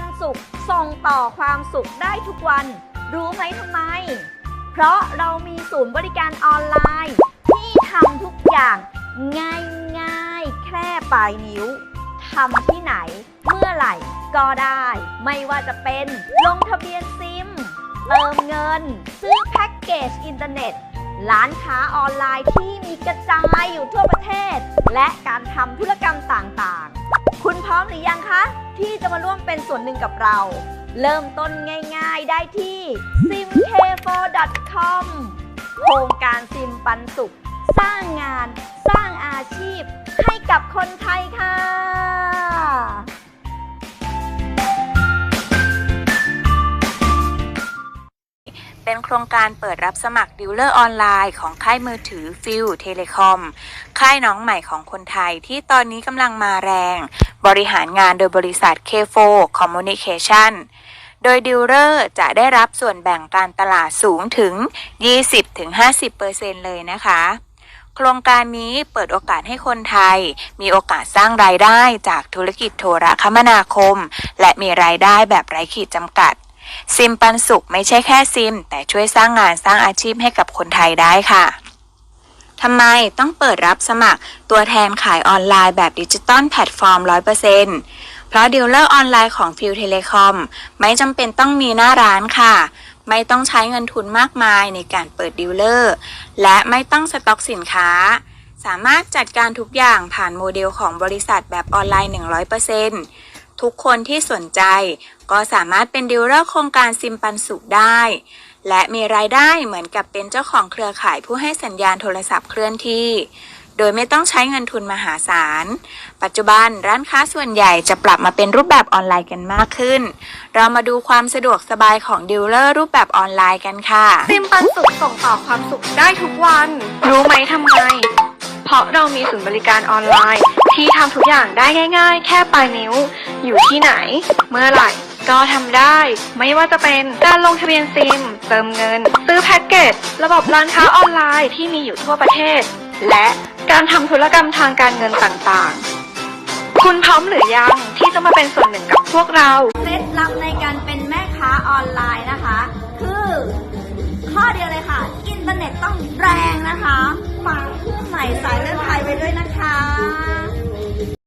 นสุขส่งต่อความสุขได้ทุกวัน รู้ไหมทำไม เพราะเรามีศูนย์บริการออนไลน์ ที่ทำทุกอย่าง ง่ายๆแค่ปลายนิ้วทำที่ไหน เมื่อไหร่ก็ได้ ไม่ว่าจะเป็นลงทะเบียนซิม เติมเงิน ซื้อแพ็กเกจอินเทอร์เน็ต ร้านค้าออนไลน์ที่มีกระจายอยู่ทั่วประเทศ และการทำธุรกรรมต่างๆ คุณพร้อมหรือยังคะ ที่จะมาร่วมเป็นส่วนหนึ่งกับเรา เริ่มต้นง่ายๆได้ที่ simk4.com โครงการซิมปันสุข สร้างงาน สร้างอาชีพ ให้กับคนไทยค่ะ เป็นโครงการเปิดรับสมัครดิวเลอร์ออนไลน์ของค่ายมือถือฟิลเทเลคอมค่ายน้องใหม่ของคนไทยที่ตอนนี้กำลังมาแรง บริหารงานโดยบริษัท K4 Communication โดยดิวเลอร์จะได้รับส่วนแบ่งการตลาดสูงถึง 20-50%เลยนะคะโครงการนี้เปิดโอกาสให้คนไทย มีโอกาสสร้างรายได้จากธุรกิจโทรคมนาคม และมีรายได้แบบไร้ขีดจำกัด ซิมปันสุขไม่ใช่แค่ซิม แต่ช่วยสร้างงานสร้างอาชีพให้กับคนไทยได้ค่ะทำไมต้องเปิดรับสมัครตัวแทนขายออนไลน์แบบดิจิตอลแพลตฟอร์ม 100%เพราะดีลเลอร์ออนไลน์ของฟิวเทเลคอมไม่จำเป็นต้องมีหน้าร้านค่ะ ไม่ต้องใช้เงินทุนมากมายในการเปิดดีลเลอร์ และไม่ต้องสต็อกสินค้า สามารถจัดการทุกอย่างผ่านโมเดลของบริษัทแบบออนไลน์ 100% ทุกคนที่สนใจ ก็สามารถเป็นดีลเลอร์โครงการซิมปันสุขได้ และมีรายได้เหมือนกับเป็นเจ้าของเครือข่ายผู้ให้สัญญาณโทรศัพท์เคลื่อนที่ โดยไม่ต้องใช้เงินทุนมหาศาล ปัจจุบันร้านค้าส่วนใหญ่จะปรับมาเป็นรูปแบบออนไลน์กันมากขึ้น เรามาดูความสะดวกสบายของดีลเลอร์รูปแบบออนไลน์กันค่ะ ซิมปันสุขส่งต่อความสุขได้ทุกวัน รู้ไหมทำไม เพราะเรามีศูนย์บริการออนไลน์ ที่ทำทุกอย่างได้ง่าย ๆ แค่ปลายนิ้ว อยู่ที่ไหน เมื่อไหร่ ก็ทำได้ ไม่ว่าจะเป็นการลงทะเบียนซิม เติมเงิน ซื้อแพ็กเกจ ระบบร้านค้าออนไลน์ที่มีอยู่ทั่วประเทศ และการทำธุรกรรมทางการเงินต่างๆ คุณพร้อมหรือยังที่จะมาเป็นส่วนหนึ่งกับพวกเรา เคล็ดลับในการเป็น ต้องแรงนะคะฝากเพื่อนใหม่สายเลือดไทยไปด้วยนะคะ